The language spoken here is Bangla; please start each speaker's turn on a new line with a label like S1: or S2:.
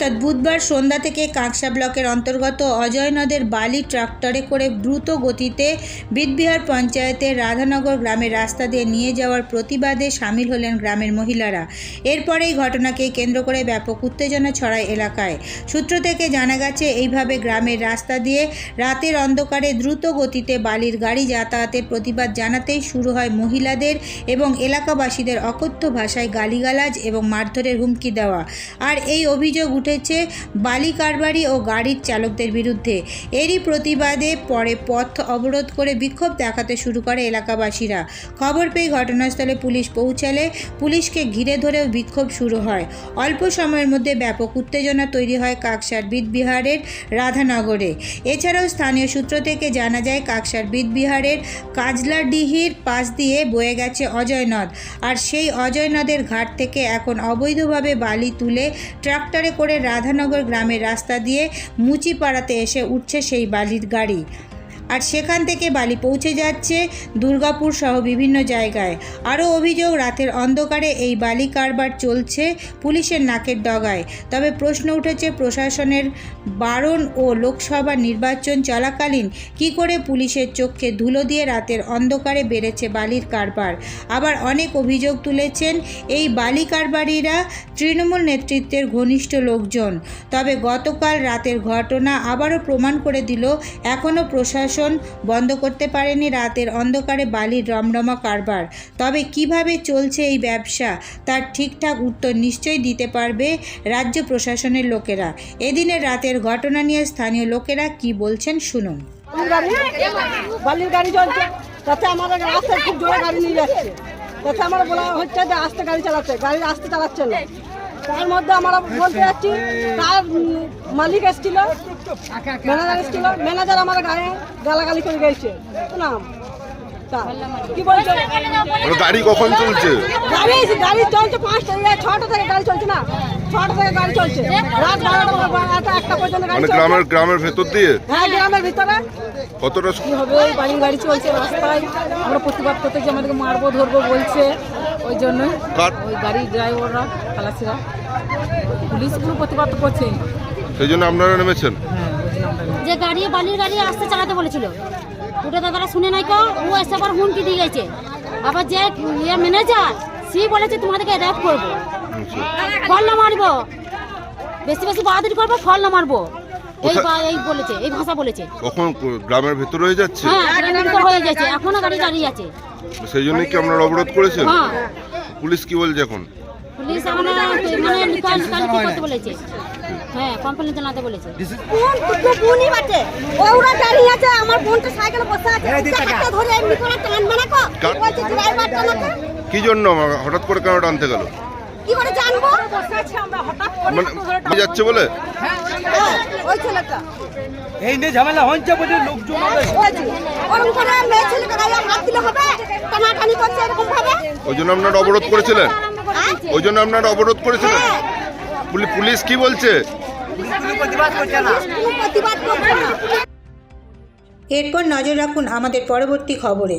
S1: অর্থাৎ বুধবার সন্ধ্যা থেকে কাঁকসা ব্লকের অন্তর্গত অজয় নদের বালি ট্রাক্টরে করে দ্রুত গতিতে বিদবিহার পঞ্চায়েতের রাধানগর গ্রামের রাস্তা দিয়ে নিয়ে যাওয়ার প্রতিবাদে সামিল হলেন গ্রামের মহিলারা। এরপরেই ঘটনাকে কেন্দ্র করে ব্যাপক উত্তেজনা ছড়ায় এলাকায়। সূত্র থেকে জানা গেছে, এইভাবে গ্রামের রাস্তা দিয়ে রাতের অন্ধকারে দ্রুত গতিতে বালির গাড়ি যাতায়াতের প্রতিবাদ জানাতেই শুরু হয় মহিলাদের এবং এলাকাবাসীদের অকথ্য ভাষায় গালিগালাজ এবং মারধরের হুমকি দেওয়া। আর এই অভিযোগ উঠেছে বালি কারবারি ও গাড়ির চালকদের বিরুদ্ধে। এরই প্রতিবাদে পরে পথ অবরোধ করে বিক্ষোভ দেখাতে শুরু করে এলাকাবাসীরা। খবর পেয়ে ঘটনাস্থলে পুলিশ পৌঁছালে পুলিশকে ঘিরে ধরেও বিক্ষোভ শুরু হয়। অল্প সময়ের মধ্যে ব্যাপক উত্তেজনা তৈরি হয় কাকসার বিদবিহারের রাধানগরে। এছাড়াও স্থানীয় সূত্র থেকে জানা যায়, কাকসার বিদবিহারের কাজলাডিহির পাশ দিয়ে বয়ে গেছে অজয় নদ। আর সেই অজয় নদের ঘাট থেকে এখন অবৈধভাবে বালি তুলে ট্রাক্টরে করে রাধানগর গ্রামের রাস্তা দিয়ে মুচিপাড়াতে এসে উঠছে সেই বালির গাড়ি। আর সেখান থেকে বালি পৌঁছে যাচ্ছে দুর্গাপুর সহ বিভিন্ন জায়গায়। আরও অভিযোগ, রাতের অন্ধকারে এই বালি কারবার চলছে পুলিশের নাকের ডগায়। তবে প্রশ্ন উঠেছে, প্রশাসনের বারণ ও লোকসভা নির্বাচন চলাকালীন কি করে পুলিশের চোখে ধুলো দিয়ে রাতের অন্ধকারে বেড়েছে বালির কারবার। আবার অনেক অভিযোগ তুলেছেন, এই বালি কারবারিরা তৃণমূল নেতৃত্বের ঘনিষ্ঠ লোকজন। তবে গতকাল রাতের ঘটনা আবারও প্রমাণ করে দিল, এখনও প্রশাসন বন্ধ করতে পারেনি রাতের অন্ধকারে বালির রমরমা কারবার। তবে কীভাবে চলছে এই ব্যবসা? তার ঠিকঠাক উত্তর নিশ্চয়ই দিতে পারবে রাজ্য প্রশাসনের লোকেরা। এদিনের রাতের ঘটনা নিয়ে স্থানীয় লোকেরা কি বলছেন শুনুন।
S2: বালির গাড়ি চলছে তাতে আমাদের খুব জোরে গাড়ি নিয়ে যাচ্ছে। আমরা বলা হচ্ছে যে আস্তে গাড়ি চালাচ্ছে। গাড়ি আস্তে চালাচ্ছে না। তার মধ্যে আমরা বলতে যাচ্ছি তার মালিক এসেছিল ম্যানেজার এসেছিল ম্যানেজার আমার গায়ে গালাগালি করে গেছে। নাম? কি বলছে?
S3: গাড়ি কখন চলছে?
S2: গাড়ি গাড়ি চলছে পাঁচটা ছটা থেকে গাড়ি চলছে না ছটা থেকে গাড়ি চলছে। রাত বারোটা বারোটা একটা পর্যন্ত গাড়ি
S3: মানে গ্রামের গ্রামের ভেতর দিয়ে?
S2: হ্যাঁ গ্রামের ভিতরে।
S3: কতটা
S4: কি হবে? বাড়ি গাড়ি চলছে রাস্তায়। আমরা প্রতিবাদ করতে যে আমাদেরকে মারবো ধরবো বলছে। ওই জন্যই ওই গাড়ির ড্রাইভাররা খালাসিরা পুলিশগুলো প্রতিবাদ তো করছেই
S3: সেই জন্য আপনারা নেমেছেন?
S4: হ্যাঁ জন্য আমরা
S5: যে গাড়ি বালির গাড়ি আসতে চালাতে বলেছিল। ওটা দাদারা শুনে নাই কো ও এসে আবার হুমকি দিয়ে গেছে। আবার যে ইয়ে ম্যানেজার সে বলেছে তোমাদেরকে র্যাপ করব। ফল না মারবো। বেশি বেশি বাহাদুরি করব ফল না মারবো। এই বা- এই বলেছে এই ভাষা বলেছে।
S3: কখন গ্রামের ভেতরে হয়ে যাচ্ছে?
S5: হ্যাঁ গ্রামের ভিতর হয়ে গেছে এখনও গাড়ি দাঁড়িয়ে আছে।
S3: সেই জন্যই কি আপনারা অবরোধ করেছেন?
S5: হ্যাঁ।
S3: পুলিশ কি বলছে এখন?
S5: পুলিশ আমরা মানে লিখা করতে বলেছে। হ্যাঁ কমপ্লেন জানাতে বলেছে।
S2: বোন তো বোনই বাটে ওরা দাঁড়িয়ে আছে আমার বোনটা সাইকেলে বসে আছে। ধরে এমনি করে টানবে না কো।
S3: কার-
S2: বলছে ড্রাইভার টানাতে?
S3: কি জন্য? হঠাৎ করে কেন টানতে গেল?
S2: কি করে জানব? করে
S3: মানে যাচ্ছে বলে?
S2: হ্যাঁ, ওই ছেলেটা।
S6: এই নিয়ে ঝামেলা হচ্ছে বলে লোকজন
S2: ওরকম করে মেয়ে ছেলেকে গায়ে হাত দিলে হবে? টানাটানি করছে এরকম ভাবে?
S3: ওই জন্য আপনারা অবরোধ করেছিলেন?
S2: হ্যাঁ?
S3: ওই জন্য আপনারা অবরোধ করেছিলেন?
S2: হ্যাঁ,
S3: পুলিশ কি বলছে?
S6: প্রতিবাদ করছে না।
S2: প্রতিবাদ করছে না।
S1: এরপর নজর রাখুন আমাদের পরবর্তী খবরে।